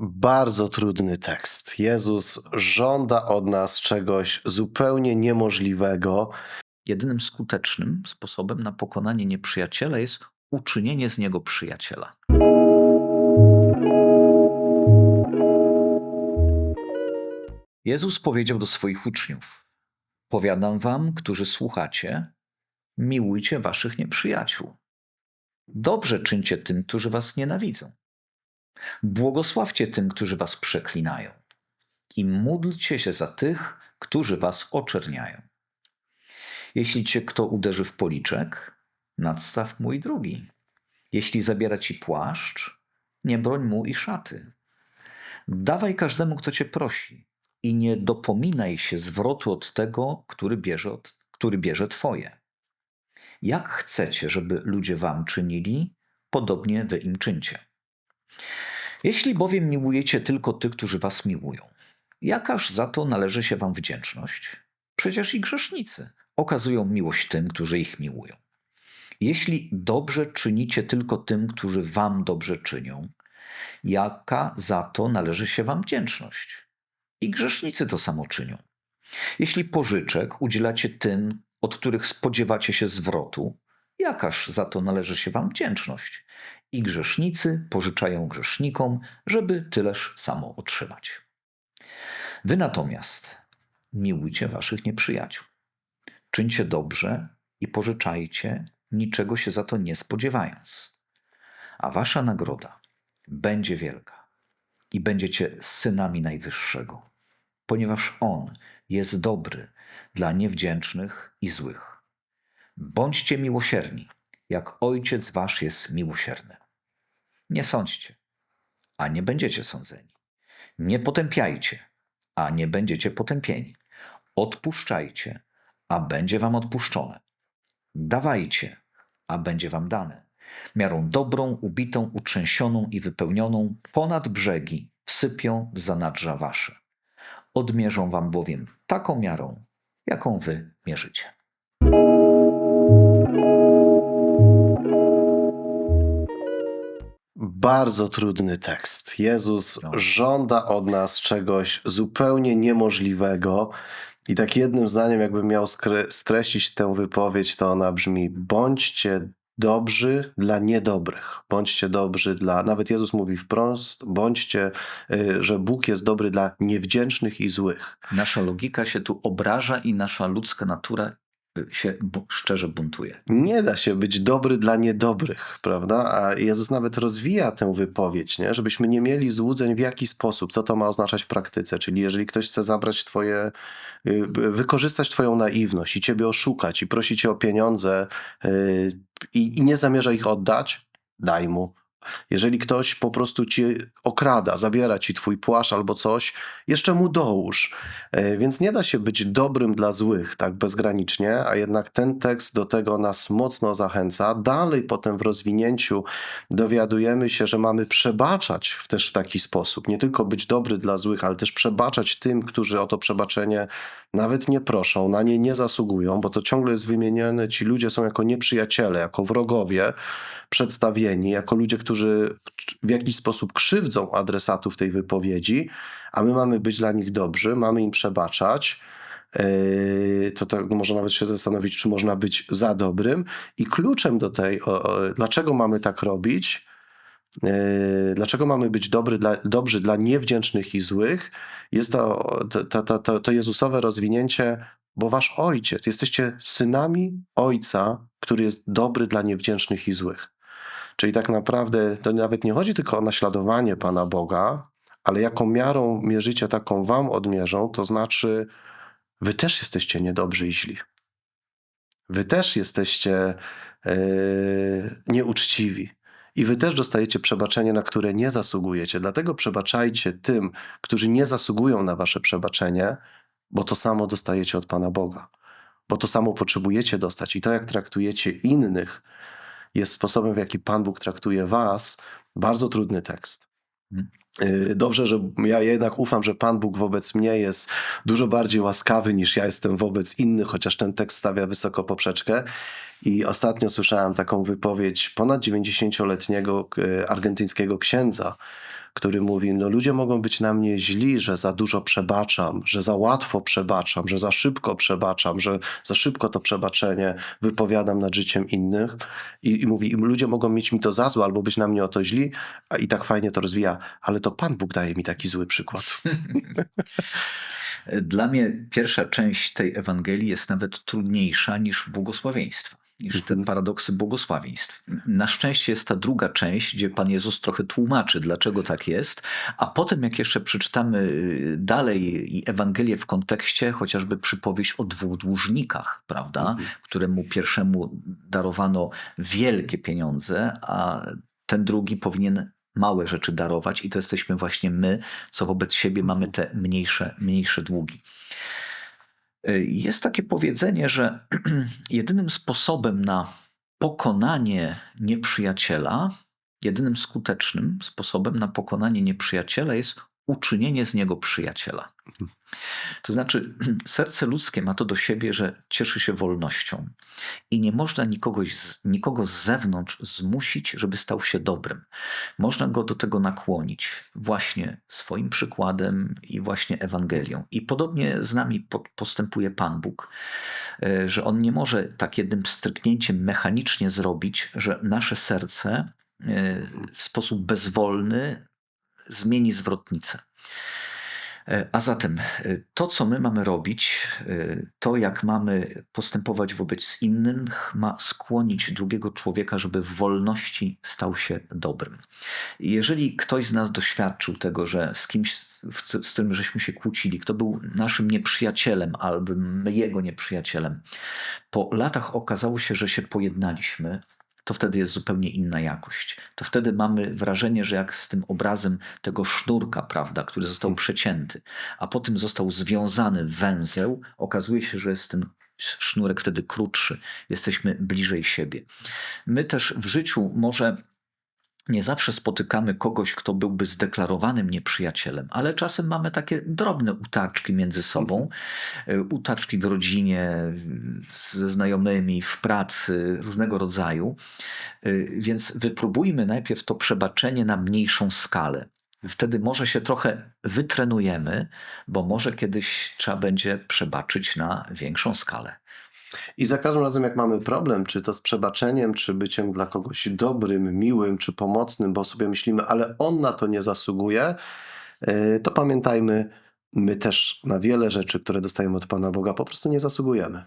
Bardzo trudny tekst. Jezus żąda od nas czegoś zupełnie niemożliwego. Jedynym skutecznym sposobem na pokonanie nieprzyjaciela jest uczynienie z niego przyjaciela. Jezus powiedział do swoich uczniów: Powiadam wam, którzy słuchacie, miłujcie waszych nieprzyjaciół. Dobrze czyńcie tym, którzy was nienawidzą. Błogosławcie tym, którzy was przeklinają. I módlcie się za tych, którzy was oczerniają. Jeśli cię kto uderzy w policzek, nadstaw mój drugi. Jeśli zabiera ci płaszcz, nie broń mu i szaty. Dawaj każdemu, kto cię prosi, i nie dopominaj się zwrotu od tego, który bierze, od, który bierze twoje. Jak chcecie, żeby ludzie wam czynili, podobnie wy im czyńcie. Jeśli bowiem miłujecie tylko tych, którzy was miłują, jakaż za to należy się wam wdzięczność? Przecież i grzesznicy okazują miłość tym, którzy ich miłują. Jeśli dobrze czynicie tylko tym, którzy wam dobrze czynią, jaka za to należy się wam wdzięczność? I grzesznicy to samo czynią. Jeśli pożyczek udzielacie tym, od których spodziewacie się zwrotu, jakaż za to należy się wam wdzięczność? I grzesznicy pożyczają grzesznikom, żeby tyleż samo otrzymać. Wy natomiast miłujcie waszych nieprzyjaciół. Czyńcie dobrze i pożyczajcie, niczego się za to nie spodziewając. A wasza nagroda będzie wielka i będziecie synami Najwyższego, ponieważ On jest dobry dla niewdzięcznych i złych. Bądźcie miłosierni, jak Ojciec Wasz jest miłosierny. Nie sądźcie, a nie będziecie sądzeni. Nie potępiajcie, a nie będziecie potępieni. Odpuszczajcie, a będzie Wam odpuszczone. Dawajcie, a będzie Wam dane. Miarą dobrą, ubitą, utrzęsioną i wypełnioną ponad brzegi wsypią w zanadrza Wasze. Odmierzą Wam bowiem taką miarą, jaką Wy mierzycie. Bardzo trudny tekst. Jezus No. żąda od nas czegoś zupełnie niemożliwego. I tak jednym zdaniem, jakbym miał streścić tę wypowiedź, to ona brzmi: bądźcie dobrzy dla niedobrych. Bądźcie dobrzy dla. Nawet Jezus mówi wprost: bądźcie, y, że Bóg jest dobry dla niewdzięcznych i złych. Nasza logika się tu obraża i nasza ludzka natura się szczerze buntuje. Nie da się być dobry dla niedobrych, prawda? A Jezus nawet rozwija tę wypowiedź, nie? żebyśmy nie mieli złudzeń w jaki sposób, co to ma oznaczać w praktyce. Czyli jeżeli ktoś chce zabrać twoje, y, wykorzystać twoją naiwność i ciebie oszukać i prosi cię o pieniądze y, i, i nie zamierza ich oddać, daj mu. Jeżeli ktoś po prostu cię okrada, zabiera ci twój płaszcz albo coś, jeszcze mu dołóż. E, Więc nie da się być dobrym dla złych tak bezgranicznie, a jednak ten tekst do tego nas mocno zachęca. Dalej potem w rozwinięciu dowiadujemy się, że mamy przebaczać też w taki sposób. Nie tylko być dobry dla złych, ale też przebaczać tym, którzy o to przebaczenie nawet nie proszą, na nie nie zasługują, bo to ciągle jest wymienione, ci ludzie są jako nieprzyjaciele, jako wrogowie przedstawieni, jako ludzie, którzy w jakiś sposób krzywdzą adresatów tej wypowiedzi, a my mamy być dla nich dobrzy, mamy im przebaczać. Yy, To tak, można nawet się zastanowić, czy można być za dobrym. I kluczem do tej, o, o, dlaczego mamy tak robić, yy, dlaczego mamy być dobry dla, dobrzy dla niewdzięcznych i złych, jest to, to, to, to, to Jezusowe rozwinięcie, bo wasz ojciec, jesteście synami ojca, który jest dobry dla niewdzięcznych i złych. Czyli tak naprawdę to nawet nie chodzi tylko o naśladowanie Pana Boga, ale jaką miarą mierzycie, taką wam odmierzą, to znaczy wy też jesteście niedobrzy i źli. Wy też jesteście e, nieuczciwi. I wy też dostajecie przebaczenie, na które nie zasługujecie. Dlatego przebaczajcie tym, którzy nie zasługują na wasze przebaczenie, bo to samo dostajecie od Pana Boga. Bo to samo potrzebujecie dostać. I to, jak traktujecie innych, jest sposobem, w jaki Pan Bóg traktuje was. Bardzo trudny tekst. Mhm. Yy, Dobrze, że ja jednak ufam, że Pan Bóg wobec mnie jest dużo bardziej łaskawy niż ja jestem wobec innych, chociaż ten tekst stawia wysoko poprzeczkę. I ostatnio słyszałem taką wypowiedź ponad 90-letniego e, argentyńskiego księdza, który mówi: No, ludzie mogą być na mnie źli, że za dużo przebaczam, że za łatwo przebaczam, że za szybko przebaczam, że za szybko to przebaczenie wypowiadam nad życiem innych. I, i mówi: Ludzie mogą mieć mi to za złe albo być na mnie o to źli, a i tak fajnie to rozwija, ale to Pan Bóg daje mi taki zły przykład. Dla mnie pierwsza część tej Ewangelii jest nawet trudniejsza niż błogosławieństwa, niż te Mhm. paradoksy błogosławieństw. Na szczęście jest ta druga część, gdzie Pan Jezus trochę tłumaczy, dlaczego tak jest, a potem jak jeszcze przeczytamy y, dalej Ewangelię w kontekście chociażby przypowieść o dwóch dłużnikach, prawda, Mhm. któremu pierwszemu darowano wielkie pieniądze, a ten drugi powinien małe rzeczy darować i to jesteśmy właśnie my, co wobec siebie mamy te mniejsze, mniejsze długi. Y, Jest takie powiedzenie, że jedynym sposobem na pokonanie nieprzyjaciela, jedynym skutecznym sposobem na pokonanie nieprzyjaciela jest uczynienie z niego przyjaciela. To znaczy, serce ludzkie ma to do siebie, że cieszy się wolnością i nie można nikogoś nikogo z zewnątrz zmusić, żeby stał się dobrym. Można go do tego nakłonić właśnie swoim przykładem i właśnie Ewangelią. I podobnie z nami po- postępuje Pan Bóg, e, że On nie może tak jednym stryknięciem mechanicznie zrobić, że nasze serce e, w sposób bezwolny zmieni zwrotnicę. E, A zatem e, to, co my mamy robić, e, to jak mamy postępować wobec innych, ma skłonić drugiego człowieka, żeby w wolności stał się dobrym. Jeżeli ktoś z nas doświadczył tego, że z kimś, z którym żeśmy się kłócili, kto był naszym nieprzyjacielem albo jego nieprzyjacielem, po latach okazało się, że się pojednaliśmy, to wtedy jest zupełnie inna jakość. To wtedy mamy wrażenie, że jak z tym obrazem tego sznurka, prawda, który został przecięty, a potem został związany węzeł, okazuje się, że jest ten sznurek wtedy krótszy, jesteśmy bliżej siebie. My też w życiu może nie zawsze spotykamy kogoś, kto byłby zdeklarowanym nieprzyjacielem, ale czasem mamy takie drobne utarczki między sobą, y, utarczki w rodzinie, ze znajomymi, w pracy, różnego rodzaju. Y, Więc wypróbujmy najpierw to przebaczenie na mniejszą skalę. Wtedy może się trochę wytrenujemy, bo może kiedyś trzeba będzie przebaczyć na większą skalę. I za każdym razem, jak mamy problem, czy to z przebaczeniem, czy byciem dla kogoś dobrym, miłym, czy pomocnym, bo sobie myślimy, ale on na to nie zasługuje, yy, to pamiętajmy, my też na wiele rzeczy, które dostajemy od Pana Boga, po prostu nie zasługujemy.